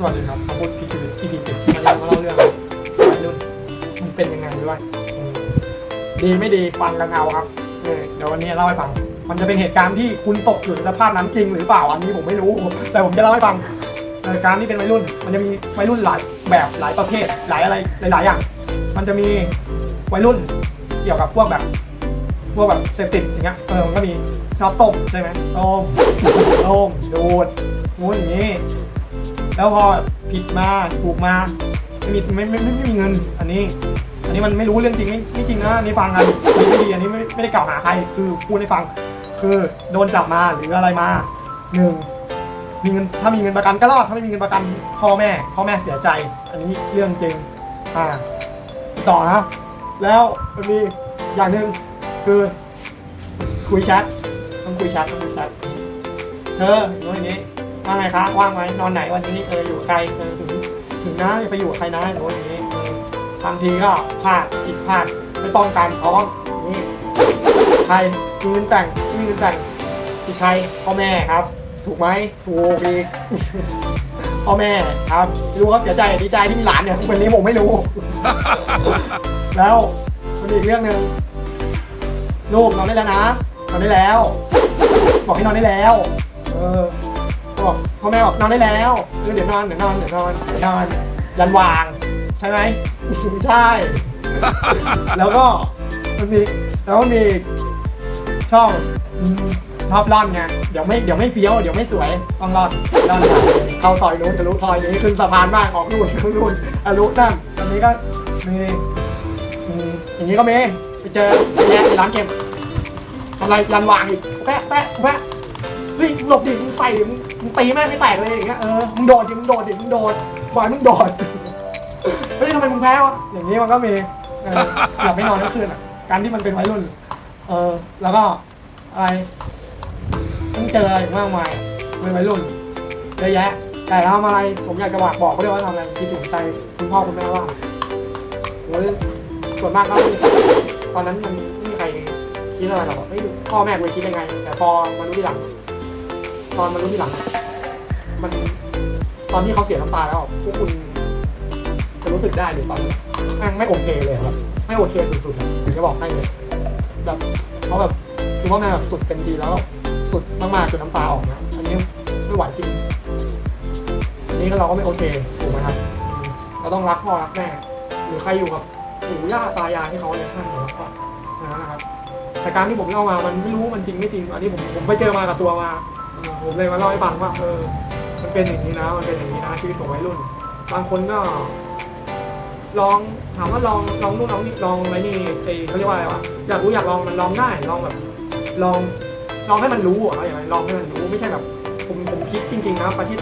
สวัสดีครับขอบคุณพี่ชีวิต EP สิบมาเล่ามาเล่าเรื่องวัยรุ่นมันเป็นยังไงด้วยอืมดีไม่ดีฟังกันเอาครับเออเดี๋ยววันนี้เล่าให้ฟัง มันจะเป็นเหตุการณ์ที่คุณตกอยู่ในสภาพนั้นจริงหรือเปล่าอันนี้ผมไม่รู้ แต่ผมจะเล่าให้ฟังเออการที่เป็นวัยรุ่น มันจะมีวัยรุ่นหลายแบบหลายประเภทหลายอะไรหลายๆอย่าง มันจะมีวัยรุ่นเกี่ยวกับพวกแบบ พวกแบบเสพติดอย่างเงี้ยเออมันก็มีชอบต้มใช่ไหมต้มต้มดูดงูนอย่างนี้ แล้วพอผิดมาถูกมาไม่มีไม่ไม่ไม่ไม่มีเงิน อันนี้ อันนี้มันไม่รู้เรื่องจริงไม่ไม่จริงนะอันนี้ฟังกันดีไม่ดีอันนี้ไม่ไม่ได้กล่าวหาใคร คือพูดให้ฟัง คือโดนจับมาหรืออะไรมาหนึ่งมีเงินถ้ามีเงินประกันก็รอดถ้าไม่มีเงินประกันพ่อแม่พ่อแม่เสียใจ อันนี้เรื่องจริงอ่าต่อนะแล้วมันมีอย่างหนึ่งคือคุยแชทต้องคุยแชทต้องคุยแชทเธอโน้นอย่างนี้ ว่าไงคะว่างไหมนอนไหนวันนี้เอออยู่กับใครเออถึงถึงนะอย่าไปอยู่กับใครนะโน้นอย่างนี้เออบางทีก็พลาดผิดพลาดไม่ป้องกันท้องอย่างนี้ใครมีเงินแต่งไม่มีเงินแต่งผิดใครพ่อแม่ครับ ถูกไหมถูกอีกพ่อแม่ครับไม่รู้ครับเสียใจดีใจที่มีหลานเนี่ยวันนี้ผมไม่รู้ แล้วมันมีอีกเรื่องหนึ่งลูกนอนได้แล้วนะนอนได้แล้ว บอกให้นอนได้แล้ว เออ บอกพ่อแม่บอกนอนได้แล้วเออเดี๋ยวนอนเดี๋ยวนอนเดี๋ยวนอนเดี๋ยวนอนยันวาง ใช่ไหม ใช่ แล้วก็มันมีแล้วมันมีช่องชอบร่อนไงเดี๋ยวไม่เดี๋ยวไม่เฟี้ยวเดี๋ยวไม่สวยต้องร่อนร่อนผ่านเลยเข้าซอยนู้นทะลุซอยนี้ขึ้นสะพานบ้างออกนู่นขึ้นนู่นทะลุนั่นอันนี้ก็มีอย่างนี้ก็มีไปเจอไปแย่ในร้านเกมทำอะไรยันวางอีกแปะแปะแปะเฮ้ยหลบดิมึงใส่มึง มึงตีแม่งไม่แตกเลยอย่างเงี้ยเออมึงโดดดิมึงโดดดิมึงโดดบอยมึงโดดเฮ้ยทำไมมึงแพ้วะอย่างนี้มันก็มีเออหลับไม่นอนทั้งคืนอะการที่มันเป็นวัยรุ่น เออ แล้วก็อะไรต้องเจออะไรมากมายเป็นวัยรุ่นเยอะแยะ แต่เราทำอะไรผมอยากจะบอกบอกเขาด้วยว่าทำอะไรคิดถึงใจคุณพ่อคุณแม่ว่าโอ้ยส่วนมากก็ไม่มีใครตอนนั้นมันไม่มีใครคิดอะไรหรอกเฮ้ยพ่อแม่กูคิดยังไง แต่พอมารู้ทีหลัง ตอนมารู้ทีหลัง มันตอนที่เขาเสียน้ำตาแล้วพวกคุณจะรู้สึกได้เลยตอนนี้แม่งไม่โอเคเลยครับ ไม่โอเคสุดๆอะผมจะบอกให้เลยแบบเขาแบบคือพ่อแม่แบบสุดเต็มทีแล้ว สุดมากๆจนน้ำตาออกนะอันนี้ไม่ไหวจริงอันนี้ก็เราก็ไม่โอเคถูกไหมครับเราต้องรักพ่อรักแม่หรือใครอยู่กับปู่ย่าตายายที่เขาเลี้ยงให้เราก็นะนะครับแต่การที่ผมเล่ามามันไม่รู้มันจริงไม่จริง อันนี้ผมผมไปเจอมากับตัวมา ผมเลยมาเล่าให้ฟังว่าเออ มันเป็นอย่างนี้นะ มันเป็นอย่างนี้นะชีวิตของวัยรุ่น บางคนก็ลองถามว่าลองลองนู่นลองนี่ลองอะไรนี่ไอเขาเรียกว่าอะไรวะอยากรู้อยากลองมันลองได้ลองแบบ ลองลองให้มันรู้อะอย่างไรลองให้มันรู้ไม่ใช่แบบผมผมคิดจริงๆนะประเทศ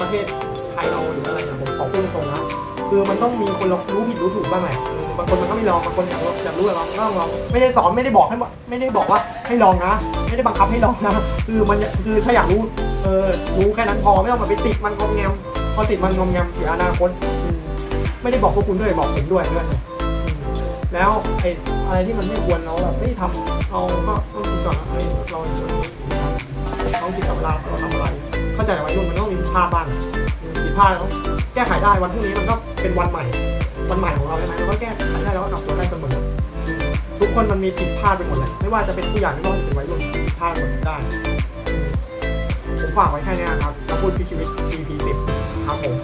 ประเทศไทยเราหรืออะไรเนี่ยผมขอพูดตรงๆนะคือมันต้องมีคนรู้ผิดรู้ถูกบ้างแหละ บางคนมันก็ไม่ลองบางคนอยากรู้อยากรู้อยากลองก็ต้องลองไม่ได้สอนไม่ได้บอกให้ไม่ได้บอกว่าให้ลองนะ ไม่ได้บังคับให้ลองนะคือมันคือถ้าอยากรู้เออรู้แค่นั้นพอไม่ต้องมาไปติดมันงอมแงมพอติดมันงอมแงมเสียอนาคตไม่ได้บอกพวกคุณด้วยบอกผมด้วยด้วยแล้วไอ้อะไรที่มันไม่ควรเราแบบไม่ทำเราก็ต้องคิดก่อนว่าเฮ้ยเราต้องคิดกับเวลาเราทำอะไร เข้าใจวัยรุ่นมันต้องมีผิดพลาดบ้างผิดพลาดแล้วแก้ไขได้วันพรุ่งนี้มันก็เป็นวันใหม่ วันใหม่ของเราใช่ไหมเราก็แก้ไขได้แล้วก็กลับตัวได้เสมอทุกคนมันมีผิดพลาดไปหมดเลยไม่ว่าจะเป็นผู้ใหญ่ไม่ว่าจะเป็นวัยรุ่นผิดพลาดหมดได้ผมฝากไว้แค่นี้นะครับแล้วพูดพิชีวิต EP 10ครับผม